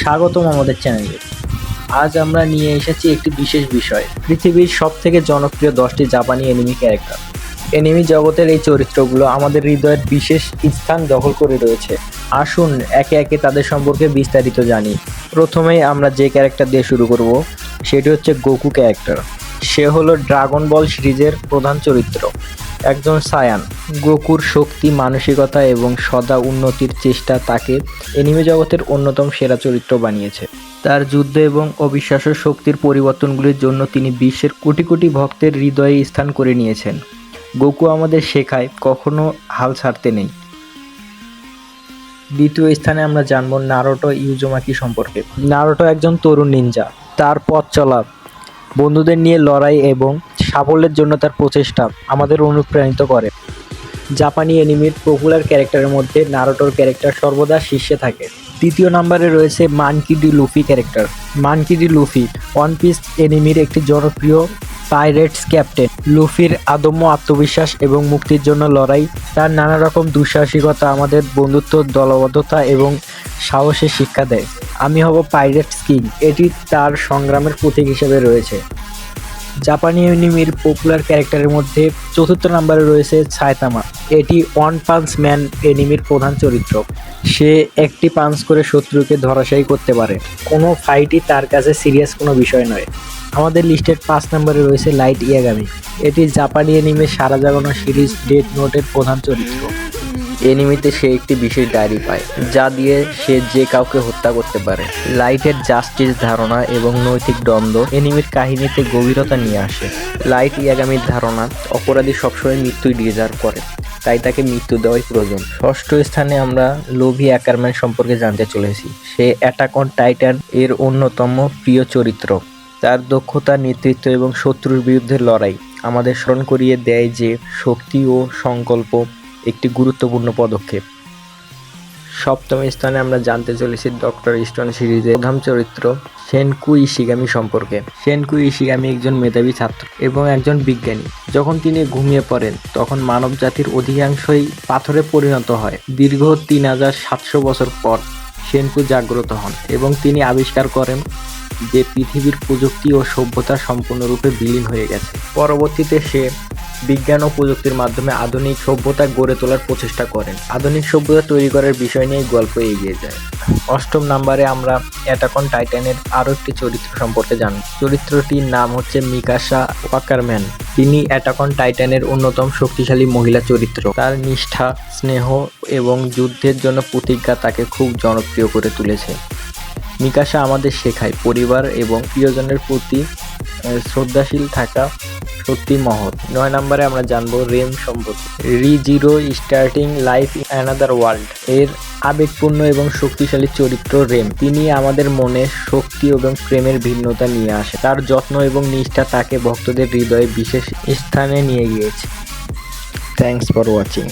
স্বাগতম আমাদের চ্যানেলে। আজ আমরা নিয়ে এসেছি একটি বিশেষ বিষয়, পৃথিবীর সব থেকে জনপ্রিয় দশটি জাপানি এনিমি ক্যারেক্টার এনিমি জগতের এই চরিত্রগুলো আমাদের হৃদয়ের বিশেষ স্থান দখল করে রয়েছে। আসুন, একে একে তাদের সম্পর্কে বিস্তারিত জানি। প্রথমেই আমরা যে ক্যারেক্টার দিয়ে শুরু করব, সেটি হচ্ছে গোকু ক্যারেক্টার সে হলো ড্রাগন বল সিরিজের প্রধান চরিত্র। একজন সায়ান। গোকুর শক্তি, মানসিকতা এবং সদা উন্নতির চেষ্টা তাকে এনিমে জগতের অন্যতম সেরা চরিত্র বানিয়েছে। তার যুদ্ধ এবং অবিশ্বাস্য শক্তির পরিবর্তনগুলির জন্য তিনি বিশ্বের কোটি কোটি ভক্তের হৃদয়ে স্থান করে নিয়েছেন। গোকু আমাদের শেখায় কখনো হাল ছাড়তে নেই। দ্বিতীয় স্থানে আমরা জানব নারোটো ইউজোমাকি সম্পর্কে। নারোটো একজন তরুণ নিনজা। তার পথ চলা, বন্ধুদের নিয়ে লড়াই এবং সাফল্যের জন্য তার প্রচেষ্টা আমাদের অনুপ্রাণিত করে। জাপানি এনিমির পপুলার ক্যারেক্টারের মধ্যে নারোটোর ক্যারেক্টার সর্বদা শীর্ষে থাকে। তৃতীয় নম্বরে রয়েছে Monkey D Luffy character. Monkey D Luffy One Piece এনিমির একটি জনপ্রিয় পাইরেটস ক্যাপ্টেন। লুফির আদম্য আত্মবিশ্বাস এবং মুক্তির জন্য লড়াই, তার নানা রকম দুঃসাহসিকতা আমাদের বন্ধুত্ব, দলবদ্ধতা এবং সাহসের শিক্ষা দেয়। আমি হব পাইরেটস কিং। এটি তার সংগ্রামের প্রতীক হিসেবে রয়েছে। জাপানি এনিমির পপুলার ক্যারেক্টারের মধ্যে চতুর্থ নম্বরে রয়েছে ছায়তামা এটি ওয়ান পাঞ্চ ম্যান এনিমির প্রধান চরিত্র। সে একটি পাঞ্চ করে শত্রুকে ধরাশায়ী করতে পারে। কোনো ফাইটই তার কাছে সিরিয়াস কোনো বিষয় নয়। আমাদের লিস্টের পাঁচ নম্বরে রয়েছে লাইট ইয়াগামি এটি জাপানি এনিমে সারা জাগানো সিরিজ ডেট নোটের প্রধান চরিত্র। এনিমিতে সে একটি বিশেষ ডায়েরি পায়, যা দিয়ে সে যে কাউকে হত্যা করতে পারে। লাইটের জাস্টিস ধারণা এবং নৈতিক দ্বন্দ্ব এনিমির কাহিনীতে গভীরতা নিয়ে আসে। লাইট ইয়াগামির ধারণা অপরাধী সবসময় মৃত্যুই ডিজার্ভ করে, তাই তাকে মৃত্যু দেওয়াই প্রয়োজন। ষষ্ঠ স্থানে আমরা লোভি অ্যাকারম্যান সম্পর্কে জানতে চলেছি। সে অ্যাটাক অন টাইটান এর অন্যতম প্রিয় চরিত্র। তার দক্ষতা, নেতৃত্ব এবং শত্রুর বিরুদ্ধে লড়াই আমাদের স্মরণ করিয়ে দেয় যে শক্তি ও সংকল্প একটি গুরুত্বপূর্ণ পদক্ষেপ। সপ্তম স্থানে আমরা জানতে চলেছি ডক্টর স্টোন সিরিজের প্রধান চরিত্র সেনকু ইশিগামি সম্পর্কে। সেনকু ইশিগামি একজন মেধাবী ছাত্র এবং একজন বিজ্ঞানী। যখন তিনি ঘুমিয়ে পড়েন, তখন মানব জাতির অধিকাংশই পাথরে পরিণত হয়। দীর্ঘ তিন হাজার সাতশো বছর পর সেনকু জাগ্রত হন এবং তিনি আবিষ্কার করেন যে পৃথিবীর প্রযুক্তি ও সভ্যতা সম্পূর্ণরূপে বিলীন হয়ে গেছে। পরবর্তীতে সে বিজ্ঞান ও প্রযুক্তির মাধ্যমে আধুনিক সভ্যতা গড়ে তোলার প্রচেষ্টা করেন। আধুনিক সভ্যতা তৈরি করার বিষয় নিয়ে গল্প এগিয়ে যায়। অষ্টম নাম্বারে আমরা অ্যাটাকন টাইটানের আরও একটি চরিত্র সম্পর্কে জানি চরিত্রটির নাম হচ্ছে মিকাশা ওয়াকারম্যান। তিনি অ্যাটাকন টাইটানের অন্যতম শক্তিশালী মহিলা চরিত্র। তার নিষ্ঠা, স্নেহ এবং যুদ্ধের জন্য প্রতিজ্ঞা তাকে খুব জনপ্রিয় করে তুলেছে। মিকাশা আমাদের শেখায় পরিবার এবং প্রিয়জনের প্রতি শ্রদ্ধাশীল থাকা সত্যি মহৎ। নয় নম্বরে আমরা জানব রেম সম্পর্কে Re Zero starting life in another world. এর আবেগপূর্ণ এবং শক্তিশালী চরিত্র রেম। তিনি আমাদের মনে শক্তি এবং প্রেমের ভিন্নতা নিয়ে আসে। তার যত্ন এবং নিষ্ঠা তাকে ভক্তদের হৃদয়ে বিশেষ স্থানে নিয়ে গিয়েছে। Thanks for watching